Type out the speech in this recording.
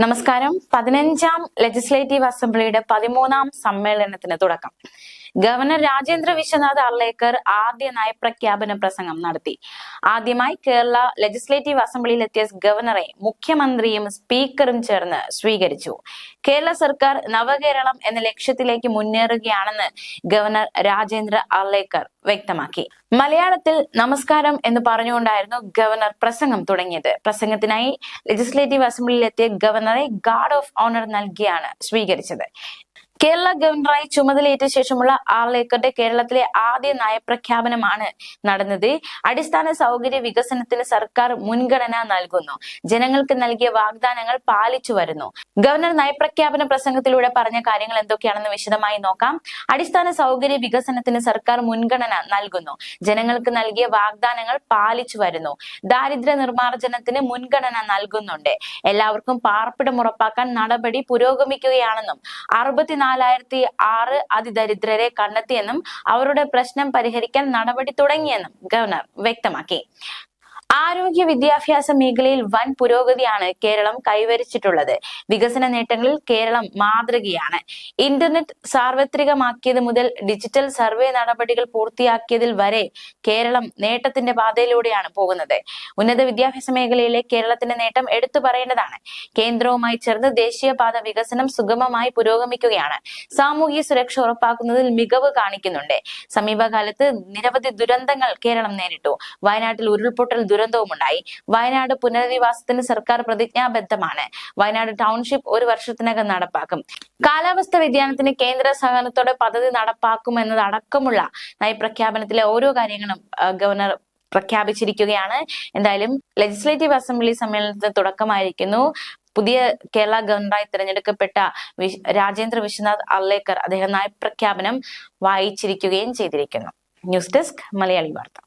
നമസ്കാരം. പതിനഞ്ചാം ലെജിസ്ലേറ്റീവ് അസംബ്ലിയുടെ പതിമൂന്നാം സമ്മേളനത്തിന് തുടക്കം. ഗവർണർ രാജേന്ദ്ര വിശ്വനാഥ് അർലേക്കർ ആദ്യ നയപ്രഖ്യാപന പ്രസംഗം നടത്തി. ആദ്യമായി കേരള ലെജിസ്ലേറ്റീവ് അസംബ്ലിയിൽ എത്തിയ ഗവർണറെ മുഖ്യമന്ത്രിയും സ്പീക്കറും ചേർന്ന് സ്വീകരിച്ചു. കേരള സർക്കാർ നവകേരളം എന്ന ലക്ഷ്യത്തിലേക്ക് മുന്നേറുകയാണെന്ന് ഗവർണർ രാജേന്ദ്ര അർലേക്കർ വ്യക്തമാക്കി. മലയാളത്തിൽ നമസ്കാരം എന്ന് പറഞ്ഞുകൊണ്ടായിരുന്നു ഗവർണർ പ്രസംഗം തുടങ്ങിയത്. പ്രസംഗത്തിനായി ലെജിസ്ലേറ്റീവ് അസംബ്ലിയിൽ എത്തിയ ഗവർണറെ ഗാർഡ് ഓഫ് ഓണർ നൽകിയാണ് സ്വീകരിച്ചത്. കേരള ഗവർണറായി ചുമതലയേറ്റ ശേഷമുള്ള ആർലേക്കറുടെ കേരളത്തിലെ ആദ്യ നയപ്രഖ്യാപനമാണ് നടന്നത്. അടിസ്ഥാന സൗകര്യ വികസനത്തിന് സർക്കാർ മുൻഗണന നൽകുന്നു. ജനങ്ങൾക്ക് നൽകിയ വാഗ്ദാനങ്ങൾ പാലിച്ചു വരുന്നു. ഗവർണർ നയപ്രഖ്യാപന പ്രസംഗത്തിലൂടെ പറഞ്ഞ കാര്യങ്ങൾ എന്തൊക്കെയാണെന്ന് വിശദമായി നോക്കാം. അടിസ്ഥാന സൗകര്യ വികസനത്തിന് സർക്കാർ മുൻഗണന നൽകുന്നു. ജനങ്ങൾക്ക് നൽകിയ വാഗ്ദാനങ്ങൾ പാലിച്ചു വരുന്നു. ദാരിദ്ര്യ നിർമ്മാർജനത്തിന് മുൻഗണന നൽകുന്നുണ്ട്. എല്ലാവർക്കും പാർപ്പിടം ഉറപ്പാക്കാൻ നടപടി പുരോഗമിക്കുകയാണെന്നും അറുപത്തിനാലായിരത്തി ആറ് അതിദരിദ്രരെ കണ്ടെത്തിയെന്നും അവരുടെ പ്രശ്നം പരിഹരിക്കാൻ നടപടി തുടങ്ങിയെന്നും ഗവർണർ വ്യക്തമാക്കി. ആരോഗ്യ വിദ്യാഭ്യാസ മേഖലയിൽ വൻ പുരോഗതിയാണ് കേരളം കൈവരിച്ചിട്ടുള്ളത്. വികസന നേട്ടങ്ങളിൽ കേരളം മാതൃകയാണ്. ഇന്റർനെറ്റ് സാർവത്രികമാക്കിയത് മുതൽ ഡിജിറ്റൽ സർവേ നടപടികൾ പൂർത്തിയാക്കിയതിൽ വരെ കേരളം നേട്ടത്തിന്റെ പാതയിലൂടെയാണ് പോകുന്നത്. ഉന്നത വിദ്യാഭ്യാസ മേഖലയിലെ കേരളത്തിന്റെ നേട്ടം എടുത്തു പറയേണ്ടതാണ്. കേന്ദ്രവുമായി ചേർന്ന് ദേശീയപാത വികസനം സുഗമമായി പുരോഗമിക്കുകയാണ്. സാമൂഹിക സുരക്ഷ ഉറപ്പാക്കുന്നതിൽ മികവ് കാണിക്കുന്നുണ്ട്. സമീപകാലത്ത് നിരവധി ദുരന്തങ്ങൾ കേരളം നേരിട്ടു. വയനാട്ടിൽ ഉരുൾപൊട്ടൽ ദുരന്തവും ഉണ്ടായി വയനാട് പുനരധിവാസത്തിന് സർക്കാർ പ്രതിജ്ഞാബദ്ധമാണ്. വയനാട് ടൗൺഷിപ്പ് ഒരു വർഷത്തിനകം നടപ്പാക്കും. കാലാവസ്ഥ വ്യതിയാനത്തിന് കേന്ദ്ര സഹകരണത്തോടെ പദ്ധതി നടപ്പാക്കും നടപ്പാക്കുമെന്നതടക്കമുള്ള നയപ്രഖ്യാപനത്തിലെ ഓരോ കാര്യങ്ങളും ഗവർണർ പ്രഖ്യാപിച്ചിരിക്കുകയാണ്. എന്തായാലും ലെജിസ്ലേറ്റീവ് അസംബ്ലി സമ്മേളനത്തിന് തുടക്കമായിരിക്കുന്നു. പുതിയ കേരള ഗവർണറായി തിരഞ്ഞെടുക്കപ്പെട്ട രാജേന്ദ്ര വിശ്വനാഥ് അർലേക്കർ അദ്ദേഹം നയപ്രഖ്യാപനം വായിച്ചിരിക്കുകയും ചെയ്തിരിക്കുന്നു. ന്യൂസ് ഡെസ്ക് മലയാളി വാർത്ത.